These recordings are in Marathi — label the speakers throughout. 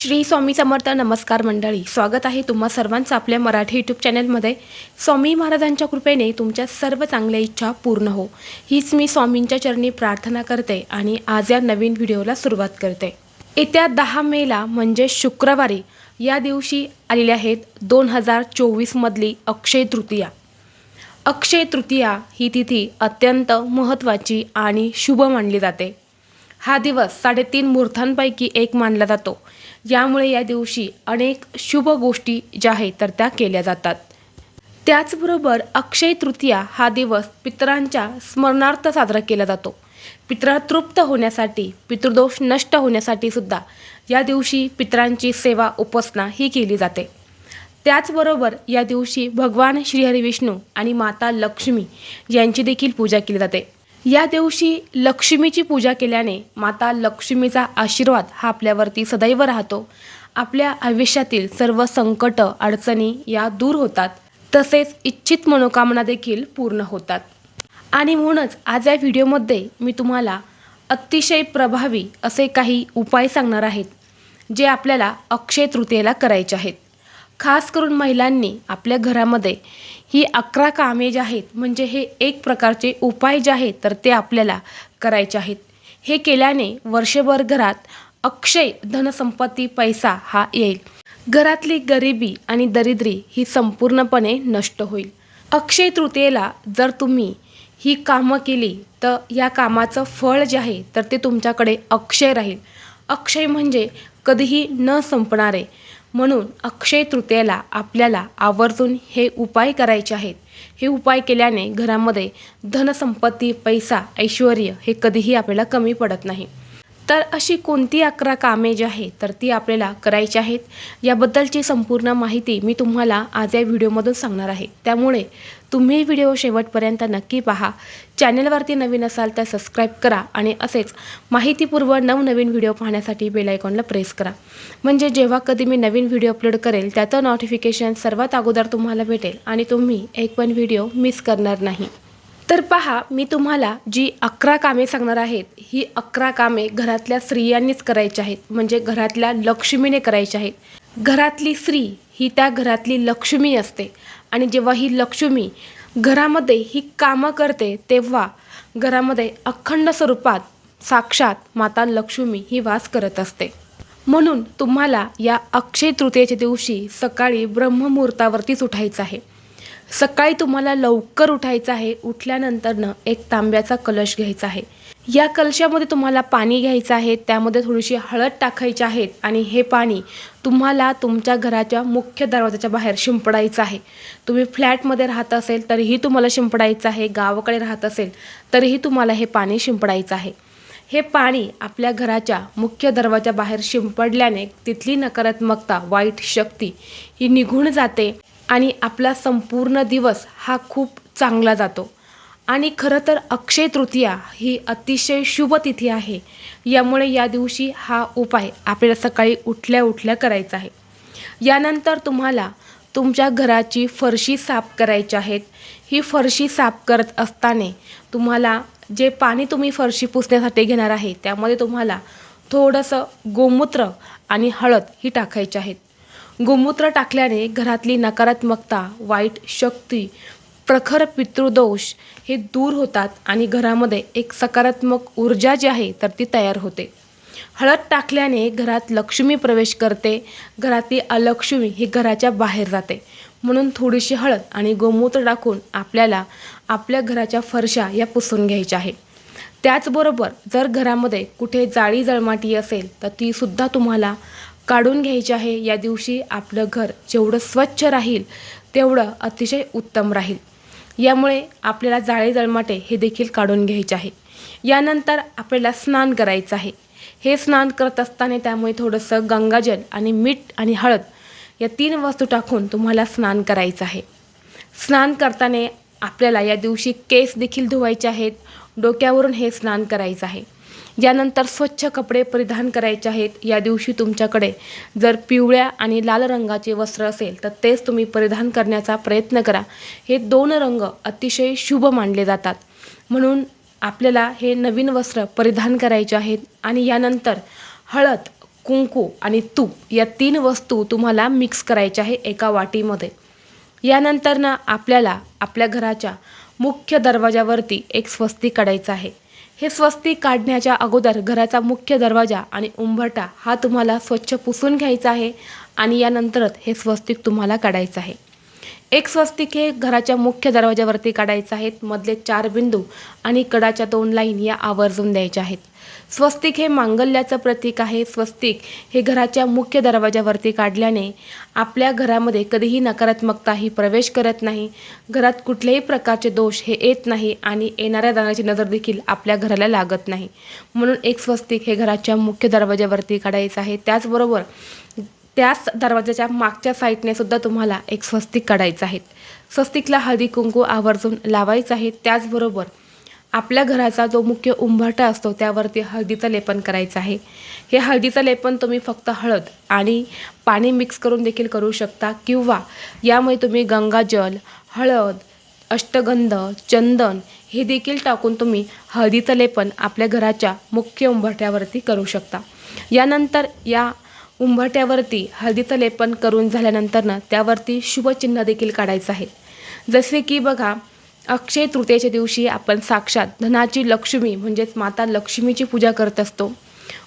Speaker 1: श्री स्वामी समर्थ नमस्कार मंडळी स्वागत आहे तुम्हा सर्वांचं आपल्या मराठी यूट्यूब चॅनलमध्ये. स्वामी महाराजांच्या कृपेने तुमच्या सर्व चांगल्या इच्छा पूर्ण हो. हीच मी स्वामींच्या चरणी प्रार्थना करते आणि आज या नवीन व्हिडिओला सुरुवात करते. येत्या दहा मेला म्हणजे शुक्रवारी या दिवशी आलेल्या आहेत दोन हजार चोवीसमधली अक्षय तृतीया. अक्षय तृतीया ही तिथी अत्यंत महत्त्वाची आणि शुभ मानली जाते. हा दिवस साडेतीन मुहूर्तांपैकी एक मानला जातो. यामुळे या दिवशी अनेक शुभ गोष्टी ज्या आहेत तर त्या केल्या जातात. त्याचबरोबर अक्षय तृतीया हा दिवस पितरांच्या स्मरणार्थ साजरा केला जातो. पितृ तृप्त होण्यासाठी पितृदोष नष्ट होण्यासाठी सुद्धा या दिवशी पितरांची सेवा उपासना ही केली जाते. त्याचबरोबर या दिवशी भगवान श्रीहरी विष्णू आणि माता लक्ष्मी यांची देखील पूजा केली जाते. या दिवशी लक्ष्मीची पूजा केल्याने माता लक्ष्मीचा आशीर्वाद हा आपल्यावरती सदैव राहतो. आपल्या आयुष्यातील सर्व संकट अडचणी या दूर होतात. तसेच इच्छित मनोकामना देखील पूर्ण होतात. आणि म्हणूनच आज या व्हिडिओमध्ये मी तुम्हाला अतिशय प्रभावी असे काही उपाय सांगणार आहेत जे आपल्याला अक्षय तृतीयेला करायचे आहेत. खास करून महिलांनी आपल्या घरामध्ये ही अकरा कामे जी आहेत म्हणजे हे एक प्रकारचे उपाय जे आहेत तर ते आपल्याला करायचे आहेत. हे केल्याने वर्षभर घरात अक्षय धनसंपत्ती पैसा हा येईल. घरातली गरिबी आणि दरिद्री ही संपूर्णपणे नष्ट होईल. अक्षय तृतीयेला जर तुम्ही ही कामं केली तर या कामाचं फळ जे आहे तर ते तुमच्याकडे अक्षय राहील. अक्षय म्हणजे कधीही न संपणारे म्हणून अक्षय तृतीयेला आपल्याला आवर्जून हे उपाय करायचे आहेत. हे उपाय केल्याने घरामध्ये धनसंपत्ती पैसा ऐश्वर हे कधीही आपल्याला कमी पडत नाही. तर अशी कोणती अकरा कामे जी आहे तर ती आपल्याला करायची आहेत याबद्दलची संपूर्ण माहिती मी तुम्हाला आज या व्हिडिओमधून सांगणार आहे. त्यामुळे तुम्ही व्हिडिओ शेवटपर्यंत नक्की पहा. चॅनलवरती नवीन असाल तर सबस्क्राईब करा आणि असेच माहितीपूर्व नवनवीन व्हिडिओ पाहण्यासाठी बेलायकॉनला प्रेस करा. म्हणजे जेव्हा कधी मी नवीन व्हिडिओ अपलोड करेल त्याचं नोटिफिकेशन सर्वात अगोदर तुम्हाला भेटेल आणि तुम्ही एक पण व्हिडिओ मिस करणार नाही. तर पहा मी तुम्हाला जी अकरा कामे सांगणार आहेत ही अकरा कामे घरातल्या स्त्रियांनीच करायची आहेत. म्हणजे घरातल्या लक्ष्मीने करायची आहेत. घरातली स्त्री ही त्या घरातली लक्ष्मी असते. आणि जेव्हा ही लक्ष्मी घरामध्ये ही कामं करते तेव्हा घरामध्ये अखंड स्वरूपात साक्षात माता लक्ष्मी ही वास करत असते. म्हणून तुम्हाला या अक्षय तृतीयेच्या दिवशी सकाळी ब्रह्ममुहूर्तावरतीच उठायचं आहे. सकाळी तुम्हाला लवकर उठायचं आहे उठल्यानंतरनं एक तांब्याचा कलश घ्यायचा आहे. या कलशामध्ये तुम्हाला पाणी घ्यायचं आहे त्यामध्ये थोडीशी हळद टाकायची आहेत आणि हे पाणी तुम्हाला तुमच्या घराच्या मुख्य दरवाजाच्या बाहेर शिंपडायचं आहे. तुम्ही फ्लॅटमध्ये राहत असेल तरीही तुम्हाला शिंपडायचं आहे गावाकडे राहत असेल तरीही तुम्हाला हे पाणी शिंपडायचं आहे. हे पाणी आपल्या घराच्या मुख्य दरवाजाबाहेर शिंपडल्याने तिथली नकारात्मकता वाईट शक्ती ही निघून जाते. आणि आपला संपूर्ण दिवस हा खूप चांगला जातो. आणि खरं तर अक्षय तृतीया ही अतिशय शुभ तिथी आहे. यामुळे या दिवशी हा उपाय आपल्याला सकाळी उठल्या उठल्या करायचा आहे. यानंतर तुम्हाला तुमच्या घराची फरशी साफ करायची आहेत. ही फरशी साफ करत असताना तुम्हाला जे पाणी तुम्ही फरशी पुसण्यासाठी घेणार आहे त्यामध्ये तुम्हाला थोडंसं गोमूत्र आणि हळद ही टाकायची आहेत. गोमूत्र टाकल्याने घरातली नकारात्मकता वाईट शक्ती प्रखर पितृदोष हे दूर होतात आणि घरामध्ये एक सकारात्मक ऊर्जा जी आहे तर ती तयार होते. हळद टाकल्याने घरात लक्ष्मी प्रवेश करते. घरातली अलक्ष्मी ही घराच्या बाहेर जाते. म्हणून थोडीशी हळद आणि गोमूत्र टाकून आपल्याला आपल्या घराच्या फरशा या पुसून घ्यायच्या आहे त्याचबरोबर जर घरामध्ये कुठे जाळी जळमाटी असेल तर तीसुद्धा तुम्हाला काढून घ्यायची आहे. या दिवशी आपलं घर जेवढं स्वच्छ राहील तेवढं अतिशय उत्तम राहील. यामुळे आपल्याला जाळे जळमाटे हे देखील काढून घ्यायचे आहे. यानंतर आपल्याला स्नान करायचं आहे. हे स्नान करत असताना त्यामुळे थोडंसं गंगाजल आणि मीठ आणि हळद या तीन वस्तू टाकून तुम्हाला स्नान करायचं आहे. स्नान करताना आपल्याला या दिवशी केस देखील धुवायचे आहेत. डोक्यावरून हे स्नान करायचं आहे. यानंतर स्वच्छ कपडे परिधान करायचे आहेत या दिवशी तुमच्याकडे. जर पिवळ्या आणि लाल रंगाचे वस्त्र असेल तर तेच तुम्ही परिधान करण्याचा प्रयत्न करा. हे दोन रंग अतिशय शुभ मानले जातात. म्हणून आपल्याला हे नवीन वस्त्र परिधान करायचे आहेत आणि यानंतर हळद कुंकू आणि तूप या तीन वस्तू तुम्हाला मिक्स करायच्या आहे एका वाटीमध्ये. यानंतर ना आपल्याला आपल्या घराच्या मुख्य दरवाजावरती एक स्वस्ती काढायचं आहे. हे स्वस्तिक काढण्याच्या अगोदर घराचा मुख्य दरवाजा आणि उंबरटा हा तुम्हाला स्वच्छ पुसून घ्यायचा आहे आणि यानंतरच हे स्वस्तिक तुम्हाला काढायचं आहे. एक स्वस्तिक हे घराच्या मुख्य दरवाजावरती काढायचं आहेत. मधले चार बिंदू आणि कडाच्या दोन लाईन या आवर्जून द्यायच्या आहेत. स्वस्तिक हे मांगल्याचं प्रतीक आहे. स्वस्तिक हे घराच्या मुख्य दरवाजावरती काढल्याने आपल्या घरामध्ये कधीही नकारात्मकता ही प्रवेश करत नाही. घरात कुठल्याही प्रकारचे दोष हे येत नाही आणि येणाऱ्या दानाची नजर देखील आपल्या घराला लागत नाही. म्हणून एक स्वस्तिक हे घराच्या मुख्य दरवाजावरती काढायचं आहे. त्याचबरोबर त्याच दरवाजाच्या मागच्या साईडने सुद्धा तुम्हाला एक स्वस्तिक काढायचं आहे. स्वस्तिकला हळदी कुंकू आवर्जून लावायचं आहे. त्याचबरोबर आपल्या घराचा जो मुख्य उंबरटा असतो त्यावरती हळदीचं लेपन करायचं आहे. हे हळदीचं लेपन तुम्ही फक्त हळद आणि पाणी मिक्स करून देखील करू शकता किंवा यामुळे तुम्ही गंगाजल हळद अष्टगंध चंदन हे देखील टाकून तुम्ही हळदीचं लेपन आपल्या घराच्या मुख्य उंबरट्यावरती करू शकता. यानंतर या उंबरट्यावरती हळदीचं लेपन करून झाल्यानंतरनं त्यावरती शुभचिन्ह देखील काढायचं आहे. जसे की बघा अक्षय तृतीयेच्या दिवशी आपण साक्षात धनाची लक्ष्मी म्हणजेच माता लक्ष्मीची पूजा करत असतो.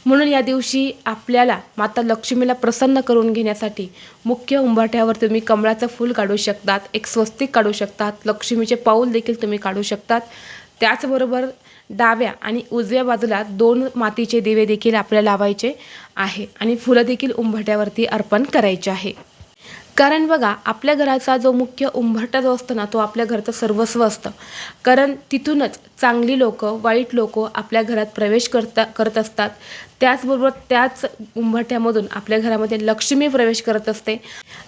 Speaker 1: म्हणून या दिवशी आपल्याला माता लक्ष्मीला प्रसन्न करून घेण्यासाठी मुख्य उंबरठ्यावर तुम्ही कमळाचं फूल काढू शकतात एक स्वस्तिक काढू शकतात लक्ष्मीचे पाऊल देखील तुम्ही काढू शकतात. त्याचबरोबर डाव्या आणि उजव्या बाजूला दोन मातीचे दिवे देखील आपल्याला लावायचे आहे आणि फुलं देखील उंबरठ्यावरती अर्पण करायचे आहे. कारण बघा आपल्या घराचा जो मुख्य उंबरटा जो असतो ना तो आपल्या घरचं सर्वस्व असतं. कारण तिथूनच चांगली लोक वाईट लोक आपल्या घरात प्रवेश करता करत असतात. त्याचबरोबर त्याच उंबरट्यामधून आपल्या घरामध्ये लक्ष्मी प्रवेश करत असते.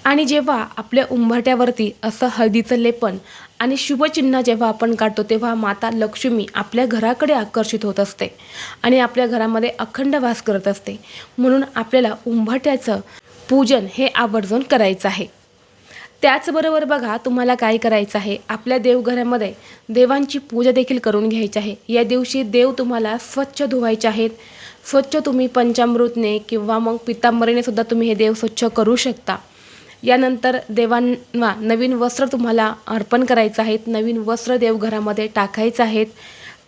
Speaker 1: आणि जेव्हा आपल्या उंबरट्यावरती असं हळदीचं लेपन आणि शुभचिन्ह जेव्हा आपण काढतो तेव्हा माता लक्ष्मी आपल्या घराकडे आकर्षित होत असते आणि आपल्या घरामध्ये अखंड वास करत असते. म्हणून आपल्याला उंबरट्याचं पूजन हे आवर्जून करायचं आहे. त्याचबरोबर बघा तुम्हाला काय करायचं आहे? आपल्या देवघरामध्ये देवांची पूजा देखील करून घ्यायची आहे. या दिवशी देव तुम्हाला स्वच्छ धुवायचे आहेत. स्वच्छ तुम्ही पंचामृतने किंवा मग पितांबरीने सुद्धा तुम्ही हे देव स्वच्छ करू शकता. यानंतर देवांना नवीन वस्त्र तुम्हाला अर्पण करायचं आहेत. नवीन वस्त्र देवघरामध्ये टाकायचं आहेत.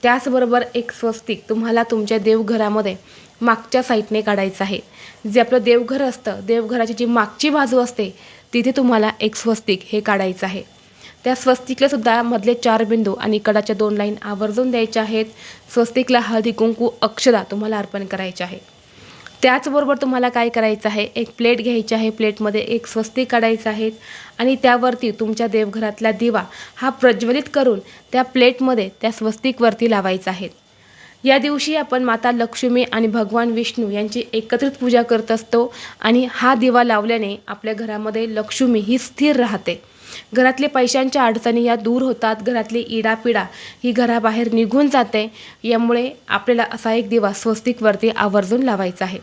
Speaker 1: त्याचबरोबर एक स्वस्तिक तुम्हाला तुमच्या देवघरामध्ये मागच्या साईडने काढायचं आहे. जे आपलं देवघर असतं देवघराची जी मागची बाजू असते तिथे तुम्हाला एक स्वस्तिक हे काढायचं आहे. त्या स्वस्तिकला सुद्धा मधले चार बिंदू आणि कडाच्या दोन लाईन आवर्जून द्यायच्या आहेत. स्वस्तिकला हळदी कुंकू अक्षदा तुम्हाला अर्पण करायचे आहे. त्याचबरोबर तुम्हाला काय करायचं आहे? एक प्लेट घ्यायची आहे प्लेटमध्ये एक स्वस्तिक काढायचं आहे आणि त्यावरती तुमच्या देवघरातला दिवा हा प्रज्वलित करून त्या प्लेटमध्ये त्या स्वस्तिकवरती लावायचा आहे. या दिवशी आपण माता लक्ष्मी आणि भगवान विष्णू यांची एकत्रित पूजा करत असतो आणि हा दिवा लावल्याने आपल्या घरामध्ये लक्ष्मी ही स्थिर राहते. घरातले पैशांच्या अडचणी या दूर होतात घरातली इडापिडा ही घराबाहेर निघून जाते. यामुळे आपल्याला असा एक दिवस स्वस्तिकवरती आवर्जून लावायचा आहे.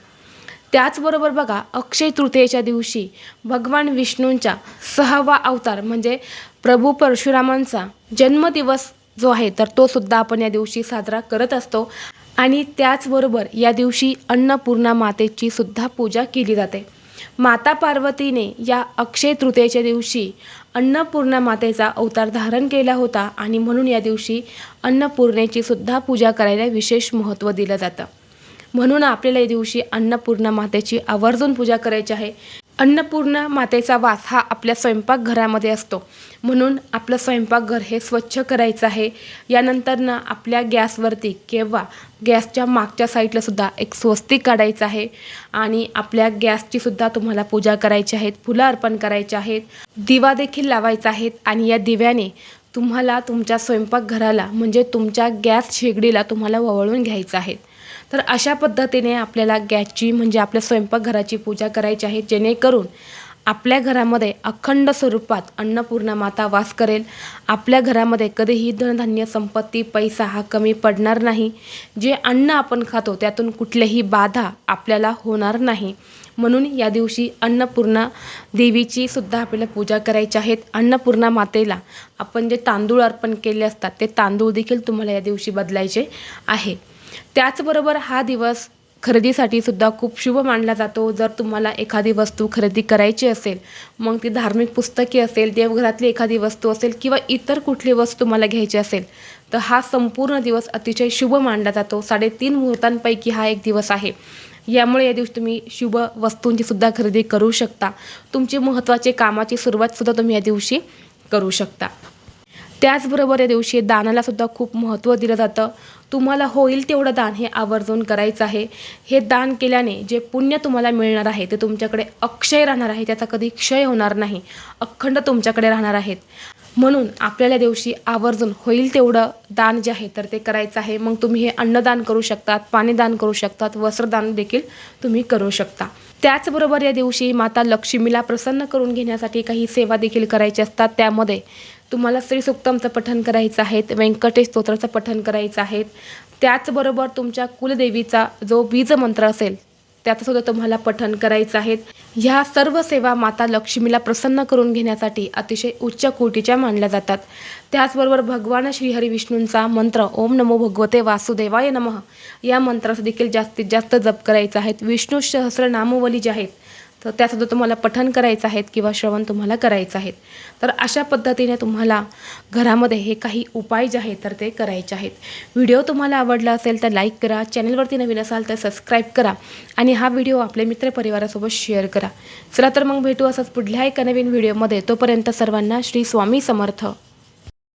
Speaker 1: त्याचबरोबर बघा अक्षय तृतीयेच्या दिवशी भगवान विष्णूंच्या सहावा अवतार म्हणजे प्रभू परशुरामांचा जन्मदिवस जो आहे तर तो सुद्धा आपण या दिवशी साजरा करत असतो. आणि त्याचबरोबर या दिवशी अन्नपूर्णा मातेची सुद्धा पूजा केली जाते. माता पार्वतीने या अक्षय तृतीयेच्या दिवशी अन्नपूर्णा मातेचा अवतार धारण केला होता आणि म्हणून या दिवशी अन्नपूर्णेची सुद्धा पूजा करायला विशेष महत्त्व दिलं जातं. म्हणून आपल्याला या दिवशी अन्नपूर्णा मातेची आवर्जून पूजा करायची आहे. अन्नपूर्णा मातेचा वास हा आपल्या स्वयंपाकघरामध्ये असतो. म्हणून आपलं स्वयंपाकघर हे स्वच्छ करायचं आहे. यानंतर ना आपल्या गॅसवरती किंवा गॅसच्या मागच्या साईडलासुद्धा एक स्वस्तिक काढायचं आहे. आणि आपल्या गॅसचीसुद्धा तुम्हाला पूजा करायची आहेत फुलं अर्पण करायचे आहेत. दिवा देखील लावायचा आहेत आणि या दिव्याने तुम्हाला तुमच्या स्वयंपाकघराला म्हणजे तुमच्या गॅस शेगडीला तुम्हाला वळवून घ्यायचं आहे. तर अशा पद्धतीने आपल्याला गॅसची म्हणजे आपल्या स्वयंपाकघराची पूजा करायची आहे जेणेकरून आपल्या घरामध्ये अखंड स्वरूपात अन्नपूर्णा माता वास करेल. आपल्या घरामध्ये कधीही धनधान्य संपत्ती पैसा हा कमी पडणार नाही. जे अन्न आपण खातो त्यातून कुठलीही बाधा आपल्याला होणार नाही. म्हणून या दिवशी अन्नपूर्णा देवीची सुद्धा आपल्याला पूजा करायची आहेत अन्नपूर्णा मातेला आपण जे तांदूळ अर्पण केले असतात ते तांदूळ देखील तुम्हाला या दिवशी बदलायचे आहे. त्याचबरोबर हा दिवस खरेदीसाठी सुद्धा खूप शुभ मानला जातो. जर तुम्हाला एखादी वस्तू खरेदी करायची असेल मग ती धार्मिक पुस्तके असेल देवघरातली एखादी वस्तू असेल किंवा इतर कुठली वस्तू तुम्हाला घ्यायची असेल तर हा संपूर्ण दिवस अतिशय शुभ मानला जातो. साडेतीन मुहूर्तांपैकी हा एक दिवस आहे. यामुळे या दिवशी तुम्ही शुभ वस्तूंची सुद्धा खरेदी करू शकता. तुमची महत्त्वाचे कामाची सुरुवातसुद्धा तुम्ही या दिवशी करू शकता. त्याचबरोबर या दिवशी दानाला सुद्धा खूप महत्त्व दिलं जातं. तुम्हाला होईल तेवढं दान हे आवर्जून करायचं आहे. हे दान केल्याने जे पुण्य तुम्हाला मिळणार आहे ते तुमच्याकडे अक्षय राहणार आहे त्याचा कधी क्षय होणार नाही. अखंड तुमच्याकडे राहणार आहेत. म्हणून आपल्याला दिवशी आवर्जून होईल तेवढं दान जे आहे तर ते करायचं आहे. मग तुम्ही हे अन्नदान करू शकतात पाणीदान करू शकतात वस्त्रदान देखील तुम्ही करू शकता. त्याचबरोबर या दिवशी माता लक्ष्मीला प्रसन्न करून घेण्यासाठी काही सेवा देखील करायची असतात. त्यामध्ये तुम्हाला श्री सुक्तमचं पठण करायचं आहे व्यंकटेश स्तोत्राचं पठण करायचं आहे त्याचबरोबर तुमच्या कुलदेवीचा जो बीज मंत्र असेल त्याचंसुद्धा तुम्हाला पठण करायचं आहे ह्या सर्व सेवा माता लक्ष्मीला प्रसन्न करून घेण्यासाठी अतिशय उच्च कोटीच्या मानल्या जातात. त्याचबरोबर भगवान श्रीहरी विष्णूंचा मंत्र ओम नमो भगवते वासुदेवाय नमः या मंत्राचा देखील जास्तीत जास्त जप करायचा आहेत. विष्णू सहस्र नामवली जे आहेत तर त्यासुद्धा तुम्हाला पठण करायचं आहेत किंवा श्रवण तुम्हाला करायचं आहेत. तर अशा पद्धतीने तुम्हाला घरामध्ये हे काही उपाय जे आहेत तर ते करायचे आहेत. व्हिडिओ तुम्हाला आवडला असेल तर लाईक करा चॅनलवरती नवीन असाल तर सबस्क्राईब करा आणि हा व्हिडिओ आपल्या मित्रपरिवारासोबत शेअर करा. चला तर मग भेटू असंच पुढल्या एका नवीन व्हिडिओमध्ये. तोपर्यंत सर्वांना श्री स्वामी समर्थ.